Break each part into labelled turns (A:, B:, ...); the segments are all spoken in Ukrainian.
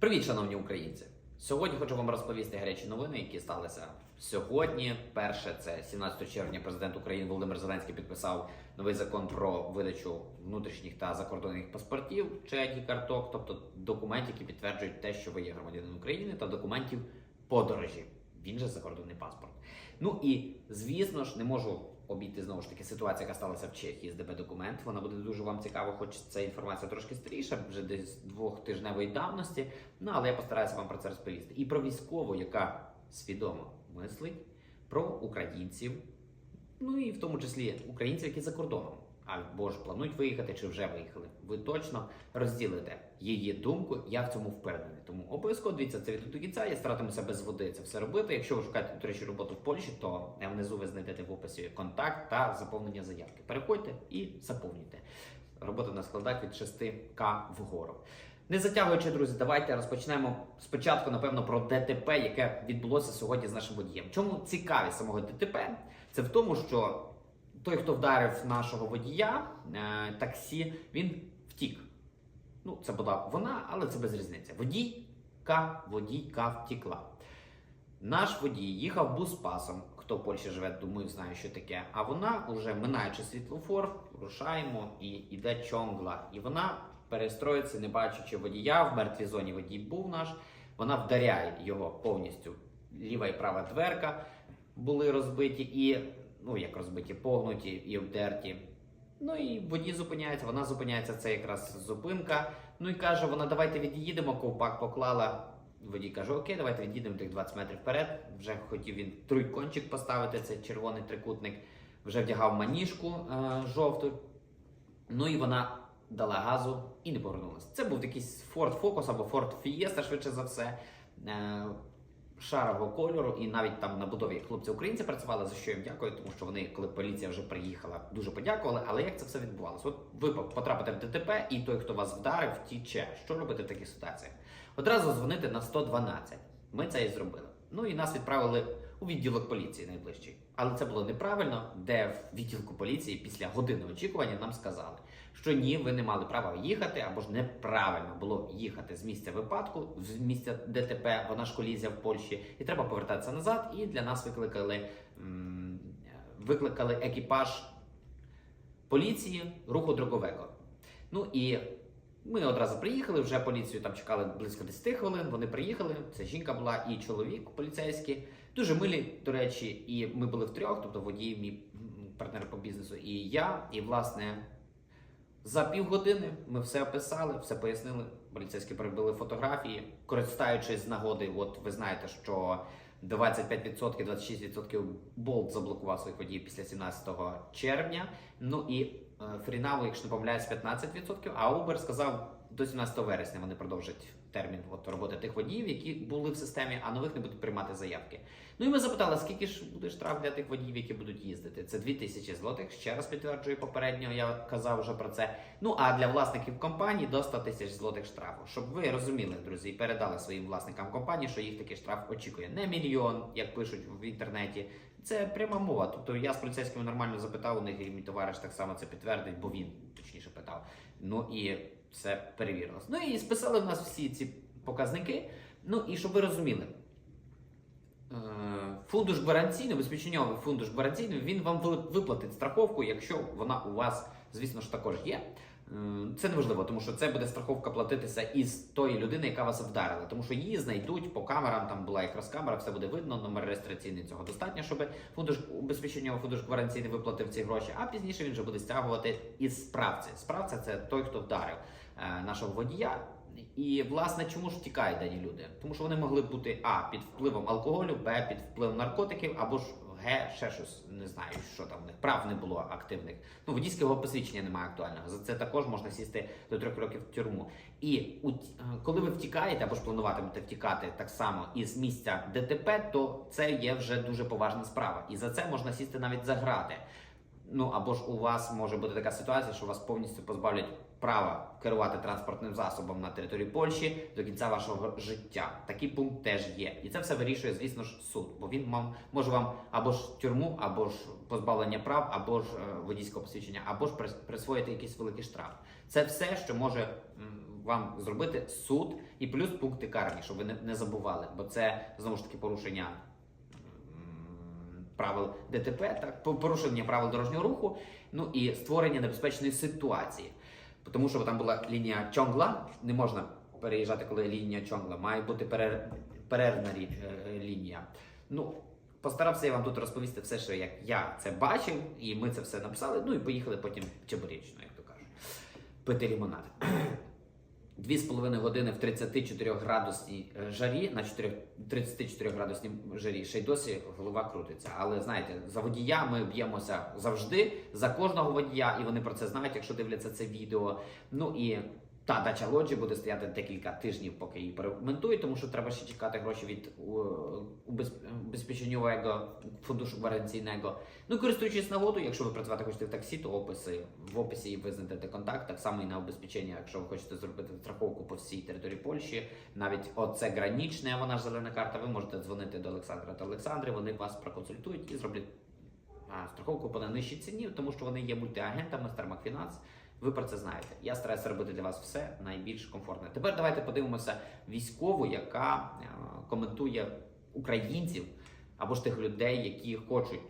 A: Привіт, шановні українці! Сьогодні хочу вам розповісти гарячі новини, які сталися сьогодні. Перше, це 17 червня. Президент України Володимир Зеленський підписав новий закон про видачу внутрішніх та закордонних паспортів id карток, тобто документів, які підтверджують те, що ви є громадянин України, та документів подорожі. Він же закордонний паспорт. Ну і звісно ж, не можу обійти знову ж таки ситуація, яка сталася в Чехії з ДБ документ. Вона буде дуже вам цікава, хоч ця інформація трошки старіша, вже десь двохтижневої давності. Ну але я постараюся вам про це розповісти. І про військову, яка свідомо мислить, про українців, ну і в тому числі українців, які за кордоном. Або ж планують виїхати, чи вже виїхали. Ви точно розділите її думку. Я в цьому впевнений. Тому обов'язково дивіться це від до кінця. Я старатимуся без води це все робити. Якщо ви шукаєте до речі, роботу в Польщі, то внизу ви знайдете в описі контакт та заповнення заявки. Переходьте і заповнюйте. Робота на складах від 6К вгору. Не затягуючи, друзі, давайте розпочнемо спочатку, напевно, про ДТП, яке відбулося сьогодні з нашим водієм. Чому цікавість самого ДТП? Це в тому, що той, хто вдарив нашого водія е, таксі, він втік. Ну, це була вона, але це без різниці. Водійка, водійка втікла. Наш водій їхав бус-пасом. Хто в Польщі живе, думаю, знає, що таке. А вона, уже минаючи світлофор, рушаємо і йде чонгла. І вона перестроїться, не бачачи водія. В мертвій зоні водій був наш. Вона вдаряє його повністю. Ліва і права дверка були розбиті і, ну як розбиті, погнуті і обдерті. Ну і водій зупиняється, вона зупиняється, це якраз зупинка. Ну і каже, вона давайте від'їдемо, ковпак поклала. Водій каже, окей, давайте від'їдемо тих 20 метрів вперед. Вже хотів він трикончик поставити, цей червоний трикутник, вже вдягав маніжку е, жовту. Ну і вона дала газу і не повернулася. Це був якийсь Ford Focus або Ford Fiesta, швидше за все. Е, Шарового кольору, і навіть там на будові хлопці українці працювали, за що їм дякую, тому що вони, коли поліція вже приїхала, дуже подякували. Але як це все відбувалося? От ви потрапите в ДТП, і той, хто вас вдарив, втіче. Що робити в таких ситуаціях? Одразу дзвонити на 112. Ми це і зробили. Ну і нас відправили у відділок поліції найближчий. Але це було неправильно, де в відділку поліції після години очікування нам сказали, що ні, ви не мали права їхати, або ж неправильно було їхати з місця випадку, з місця ДТП, вона ж колізія в Польщі, і треба повертатися назад. І для нас викликали, викликали екіпаж поліції руху дрогового. Ну і ми одразу приїхали, вже поліцію там чекали близько 10 хвилин. Вони приїхали. Це жінка була і чоловік поліцейський. Дуже милі, до речі, і ми були втрьох, тобто водій, мій партнер по бізнесу, і я. І власне за півгодини ми все описали, все пояснили. Поліцейські прибили фотографії, користуючись з нагоди. От ви знаєте, що 25%, 26% болт заблокував своїх водіїв після 17 червня. Ну і е, Фрінаву, якщо не помиляюсь, 15%, а Uber сказав до 17 вересня вони продовжать термін от, роботи тих водіїв, які були в системі, а нових не будуть приймати заявки. Ну і ми запитали, скільки ж буде штраф для тих водіїв, які будуть їздити. Це 2000 злотих. Ще раз підтверджую попередньо, я казав вже про це. Ну а для власників компаній до 100 тисяч злотих штрафу. Щоб ви розуміли, друзі, і передали своїм власникам компанії, що їх такий штраф очікує. Не мільйон, як пишуть в інтернеті. Це пряма мова. Тобто я з поліцейськими нормально запитав у них, і мій товариш так само це підтвердить, бо він точніше питав. Ну і це перевірилось. Ну і списали в нас всі ці показники. Ну і щоб ви розуміли. е, Фундуш гарантійний, безпеченьовий фундуш гарантійний, він вам виплатить страховку, якщо вона у вас, звісно ж, також є. Це не важливо, тому що це буде страховка платитися із тої людини, яка вас вдарила. Тому що її знайдуть по камерам, там була якраз камера, все буде видно, номер реєстраційний цього достатньо, щоб фундуш убезпечення фундуш гарантійний виплатив ці гроші, а пізніше він вже буде стягувати із справці. Справця це той, хто вдарив е, нашого водія. І власне чому ж втікають дані люди? Тому що вони могли бути а під впливом алкоголю, б під впливом наркотиків, або ж г ще щось не знаю, що там в них прав не було активних. Ну водійського посвідчення немає актуального. За це також можна сісти до трьох років в тюрму. І е, коли ви втікаєте або ж плануватимете втікати так само із місця ДТП, то це є вже дуже поважна справа, і за це можна сісти навіть за грати. Ну або ж у вас може бути така ситуація, що вас повністю позбавлять права керувати транспортним засобом на території Польщі до кінця вашого життя. Такий пункт теж є, і це все вирішує, звісно ж, суд, бо він вам може вам або ж тюрму, або ж позбавлення прав, або ж е, водійського посвідчення, або ж прис- присвоїти якийсь великий штраф. Це все, що може вам зробити суд і плюс пункти карні, щоб ви не забували, бо це знову ж таки порушення правил ДТП, так порушення правил дорожнього руху, ну і створення небезпечної ситуації. Тому що там була лінія чонгла, не можна переїжджати, коли лінія чонгла, має бути перер... перервна рі- е, лінія. Ну, постарався я вам тут розповісти все, що як я це бачив, і ми це все написали. Ну і поїхали потім в Чебурічну, як то кажуть. Пити лімонад. Дві з половиною години в 34 градусній е, жарі, на 4, 34 градусній жарі, ще й досі голова крутиться. Але знаєте, за водія ми б'ємося завжди, за кожного водія, і вони про це знають, якщо дивляться це відео. Ну і та дача лоджі буде стояти декілька тижнів, поки її перемонтують, тому що треба ще чекати гроші від е, убез- убезпеченньового гарантійного. Ну користуючись нагодою, якщо ви працювати хочете в таксі, то описи в описі ви знайдете контакт, так само і на убезпечення, якщо ви хочете зробити страховку по всій території Польщі, навіть оце гранічне, вона ж зелена карта. Ви можете дзвонити до Олександра та Олександри. Вони вас проконсультують і зроблять а, страховку по найнижчій ціні, тому що вони є мультиагентами з Термакфінанс. Ви про це знаєте. Я стараюся робити для вас все найбільш комфортне. Тепер давайте подивимося військову, яка е, коментує українців або ж тих людей, які хочуть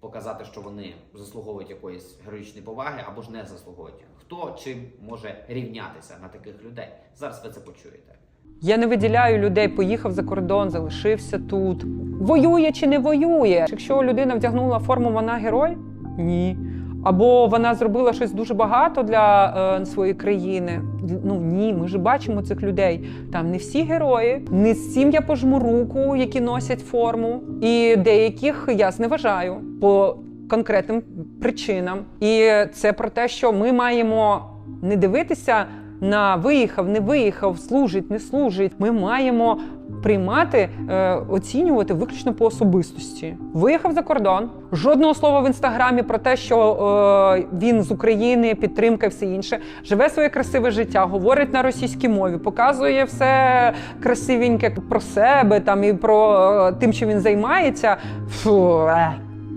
A: показати, що вони заслуговують якоїсь героїчної поваги або ж не заслуговують. Хто чим може рівнятися на таких людей? Зараз ви це почуєте.
B: Я не виділяю людей, поїхав за кордон, залишився тут. Воює чи не воює? Якщо людина вдягнула форму, вона герой? Ні. Або вона зробила щось дуже багато для е, своєї країни. Ну ні, ми ж бачимо цих людей. Там не всі герої, не всім я пожму руку, які носять форму, і деяких я зневажаю по конкретним причинам. І це про те, що ми маємо не дивитися на виїхав, не виїхав, служить, не служить. Ми маємо приймати, е, оцінювати виключно по особистості. Виїхав за кордон. Жодного слова в інстаграмі про те, що е, він з України, підтримка, і все інше. Живе своє красиве життя, говорить на російській мові, показує все красивеньке про себе там і про е, тим, що він займається. Фу, е,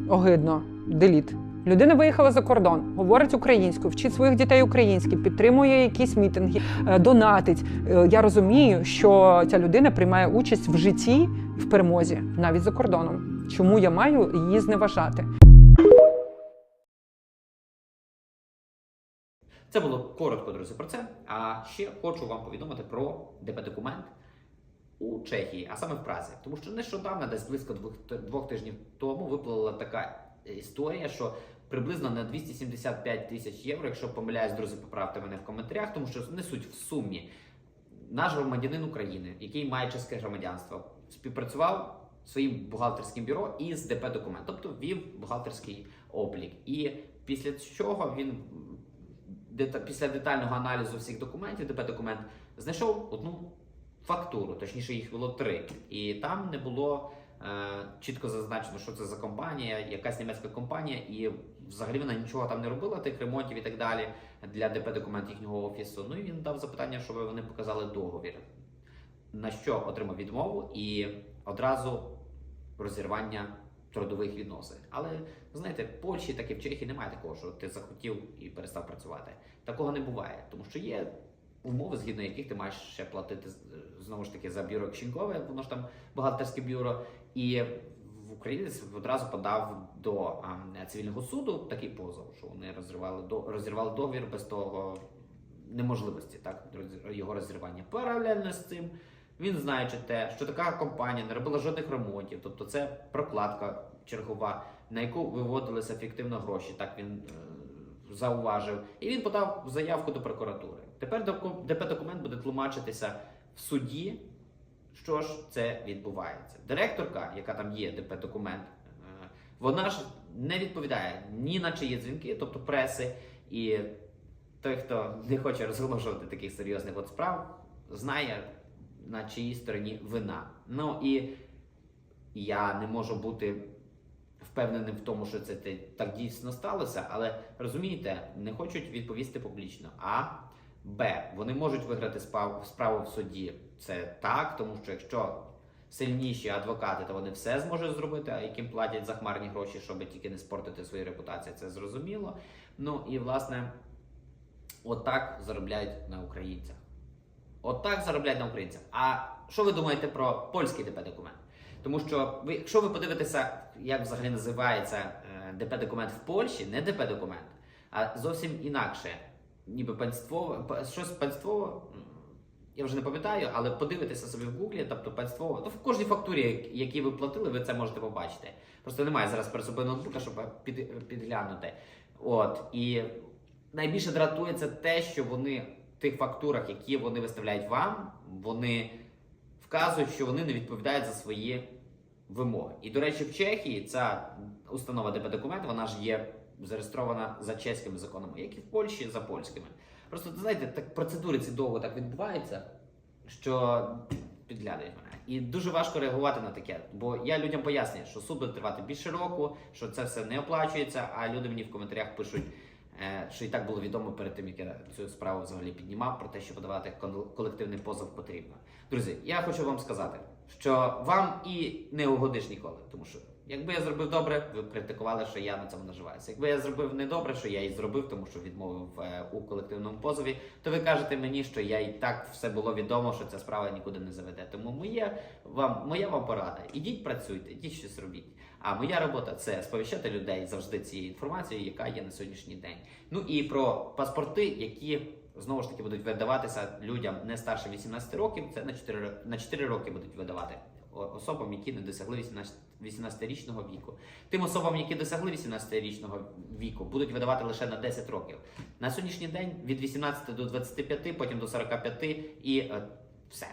B: огидно. Деліт. Людина виїхала за кордон, говорить українською, вчить своїх дітей українськи, підтримує якісь мітинги, е, донатить. Е, Я розумію, що ця людина приймає участь в житті в перемозі, навіть за кордоном. Чому я маю її зневажати?
A: Це було коротко, друзі, про це. А ще хочу вам повідомити про ДП-документ у Чехії, а саме в Празі. Тому що нещодавно, десь близько двох, двох тижнів тому, виплила така історія, що приблизно на 275 тисяч євро, якщо помиляюсь, друзі, поправте мене в коментарях, тому що несуть в сумі. Наш громадянин України, який має чеське громадянство, співпрацював своїм бухгалтерським бюро із ДП документ, тобто ввів бухгалтерський облік. І після чого він після детального аналізу всіх документів, ДП документ знайшов одну фактуру, точніше їх було три, і там не було е, чітко зазначено, що це за компанія, якась німецька компанія, і взагалі вона нічого там не робила, тих ремонтів і так далі для ДП документ їхнього офісу. Ну і він дав запитання, щоб вони показали договір. На що отримав відмову і одразу розірвання трудових відносин. Але знаєте, в Польщі, так і в Чехії немає такого, що ти захотів і перестав працювати. Такого не буває, тому що є умови, згідно яких ти маєш ще платити знову ж таки за бюро кишенькове, воно ж там бухгалтерське бюро. І в Україні одразу подав до цивільного суду такий позов, що вони розривали розірвали договір без того неможливості, так його розірвання. Паралельно з цим. Він знаючи те, що така компанія не робила жодних ремонтів, тобто це прокладка чергова, на яку виводилися ефективно гроші, так він е, зауважив. І він подав заявку до прокуратури. Тепер ДП документ буде тлумачитися в суді, що ж це відбувається. Директорка, яка там є, ДП документ, е, вона ж не відповідає ні на чиї дзвінки, тобто преси, і той, хто не хоче розголошувати таких серйозних от справ, знає на чиїй стороні вина. Ну і я не можу бути впевненим в тому, що це так дійсно сталося, але розумієте, не хочуть відповісти публічно. А Б. Вони можуть виграти справу в суді. Це так, тому що якщо сильніші адвокати, то вони все зможуть зробити, а яким платять захмарні гроші, щоб тільки не спортити свою репутацію, це зрозуміло. Ну і власне, отак заробляють на українцях. Отак заробляють на українцях. А що ви думаєте про польський ДП документ? Тому що ви, якщо ви подивитеся, як взагалі називається е, ДП документ в Польщі, не ДП документ, а зовсім інакше, ніби панство, па- щось панство. Я вже не пам'ятаю, але подивитися собі в гуглі, тобто панство, ну в кожній фактурі, які ви платили, ви це можете побачити. Просто немає зараз перед собою ноутбука, щоб під, підглянути. От і найбільше дратує це те, що вони в тих фактурах, які вони виставляють вам, вони вказують, що вони не відповідають за свої вимоги. І до речі, в Чехії ця установа ДП документ, вона ж є зареєстрована за чеськими законами, як і в Польщі за польськими. Просто знаєте, так процедури ці довго так відбуваються, що підглядають мене. І дуже важко реагувати на таке. Бо я людям пояснюю, що суд буде тривати більше року, що це все не оплачується, а люди мені в коментарях пишуть. е, Що і так було відомо перед тим, як я цю справу взагалі піднімав, про те, що подавати колективний позов потрібно. Друзі, я хочу вам сказати, що вам і не угодиш ніколи, тому що якби я зробив добре, ви критикували, що я на цьому наживаюся. Якби я зробив недобре, що я і зробив, тому що відмовив е, у колективному позові, то ви кажете мені, що я і так все було відомо, що ця справа нікуди не заведе. Тому моє вам, моя вам порада. Ідіть працюйте, ідіть щось робіть. А моя робота це сповіщати людей завжди цією інформацією, яка є на сьогоднішній день. Ну і про паспорти, які знову ж таки будуть видаватися людям не старше 18 років. Це на 4, на 4 роки будуть видавати особам, які не досягли 18 18-річного віку. Тим особам, які досягли 18-річного віку, будуть видавати лише на 10 років. На сьогоднішній день від 18 до 25, потім до 45 і е, все.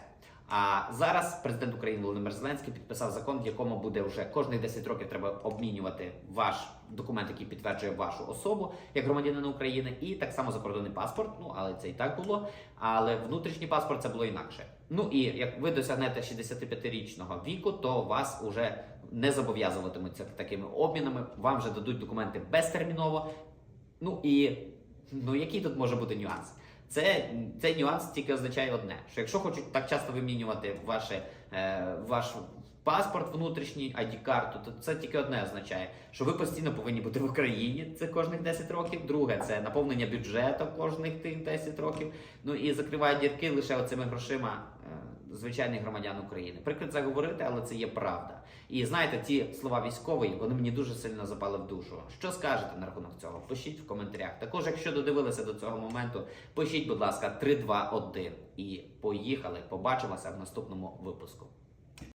A: А зараз президент України Володимир Зеленський підписав закон, в якому буде вже кожних 10 років треба обмінювати ваш документ, який підтверджує вашу особу як громадянина України, і так само закордонний паспорт. Ну але це і так було. Але внутрішній паспорт це було інакше. Ну і як ви досягнете 65-річного віку, то вас уже не зобов'язуватимуться такими обмінами. Вам вже дадуть документи безтерміново. Ну і ну який тут може бути нюанс? Це цей нюанс тільки означає одне: що якщо хочуть так часто вимінювати ваше, е, ваш паспорт внутрішній ID-карту, то це тільки одне означає, що ви постійно повинні бути в Україні. Це кожних 10 років. Друге, це наповнення бюджету кожних тих 10 років. Ну і закриває дірки лише оцими грошима е, звичайних громадян України. Прикрит це говорити, але це є правда. І знаєте, ті слова військової, вони мені дуже сильно запали в душу. Що скажете на рахунок цього? Пишіть в коментарях. Також, якщо додивилися до цього моменту, пишіть, будь ласка, 3, 2, 1. І поїхали. Побачимося в наступному випуску.